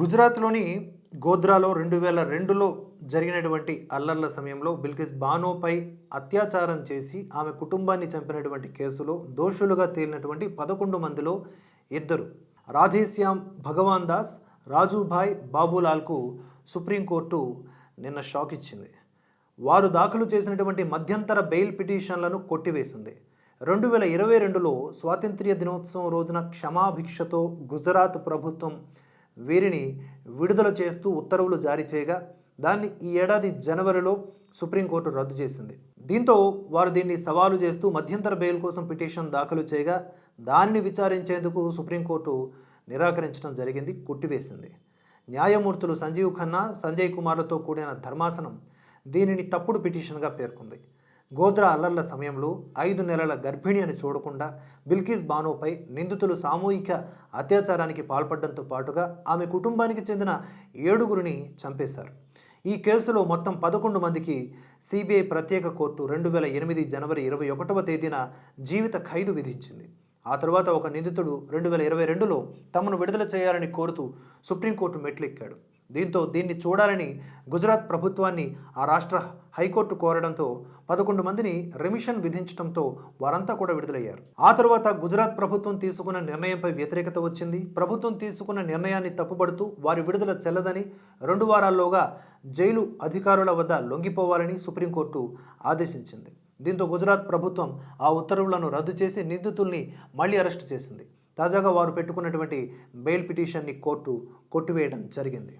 గుజరాత్లోని గోద్రాలో రెండు వేల రెండులో జరిగినటువంటి అల్లర్ల సమయంలో బిల్కిస్ బానోపై అత్యాచారం చేసి ఆమె కుటుంబాన్ని చంపినటువంటి కేసులో దోషులుగా తేలినటువంటి పదకొండు మందిలో ఇద్దరు. రాధేశ్యామ్ భగవాన్ దాస్ రాజుభాయ్ బాబులాల్కు సుప్రీంకోర్టు నిన్న షాక్ ఇచ్చింది. వారు దాఖలు చేసినటువంటి మధ్యంతర బెయిల్ పిటిషన్లను కొట్టివేసింది. రెండు వేల ఇరవై రెండులో స్వాతంత్ర్య దినోత్సవం రోజున క్షమాభిక్షతో గుజరాత్ ప్రభుత్వం వీరిని విడుదల చేస్తూ ఉత్తర్వులు జారీ చేయగా దాన్ని ఈ ఏడాది జనవరిలో సుప్రీంకోర్టు రద్దు చేసింది. దీంతో వారు దీన్ని సవాలు చేస్తూ మధ్యంతర బెయిల్ కోసం పిటిషన్ దాఖలు చేయగా దానిని విచారించేందుకు సుప్రీంకోర్టు నిరాకరించడం జరిగింది కొట్టివేసింది. న్యాయమూర్తులు సంజీవ్ ఖన్నా సంజయ్ కుమార్లతో కూడిన ధర్మాసనం దీనిని తప్పుడు పిటిషన్గా పేర్కొంది. గోద్రా అల్లర్ల సమయంలో ఐదు నెలల గర్భిణి అని చూడకుండా బిల్కిస్ బానోపై నిందితులు సామూహిక అత్యాచారానికి పాల్పడడంతో పాటుగా ఆమె కుటుంబానికి చెందిన ఏడుగురిని చంపేశారు. ఈ కేసులో మొత్తం పదకొండు మందికి సిబిఐ ప్రత్యేక కోర్టు రెండు వేల ఎనిమిది జనవరి ఇరవై ఒకటవ తేదీన జీవిత ఖైదు విధించింది. ఆ తర్వాత ఒక నిందితుడు రెండు వేల ఇరవై రెండులో తమను విడుదల చేయాలని కోరుతూ సుప్రీంకోర్టు మెట్లెక్కాడు. దీంతో దీన్ని చూడాలని గుజరాత్ ప్రభుత్వాన్ని ఆ రాష్ట్ర హైకోర్టు కోరడంతో పదకొండు మందిని రెమిషన్ విధించడంతో వారంతా కూడా విడుదలయ్యారు. ఆ తర్వాత గుజరాత్ ప్రభుత్వం తీసుకున్న నిర్ణయంపై వ్యతిరేకత వచ్చింది. ప్రభుత్వం తీసుకున్న నిర్ణయాన్ని తప్పుపడుతూ వారి విడుదల చెల్లదని రెండు వారాల్లోగా జైలు అధికారుల వద్ద లొంగిపోవాలని సుప్రీంకోర్టు ఆదేశించింది. దీంతో గుజరాత్ ప్రభుత్వం ఆ ఉత్తర్వులను రద్దు చేసి నిందితుల్ని మళ్ళీ అరెస్టు చేసింది. తాజాగా వారు పెట్టుకున్నటువంటి బెయిల్ పిటిషన్ని కోర్టు కొట్టివేయడం జరిగింది.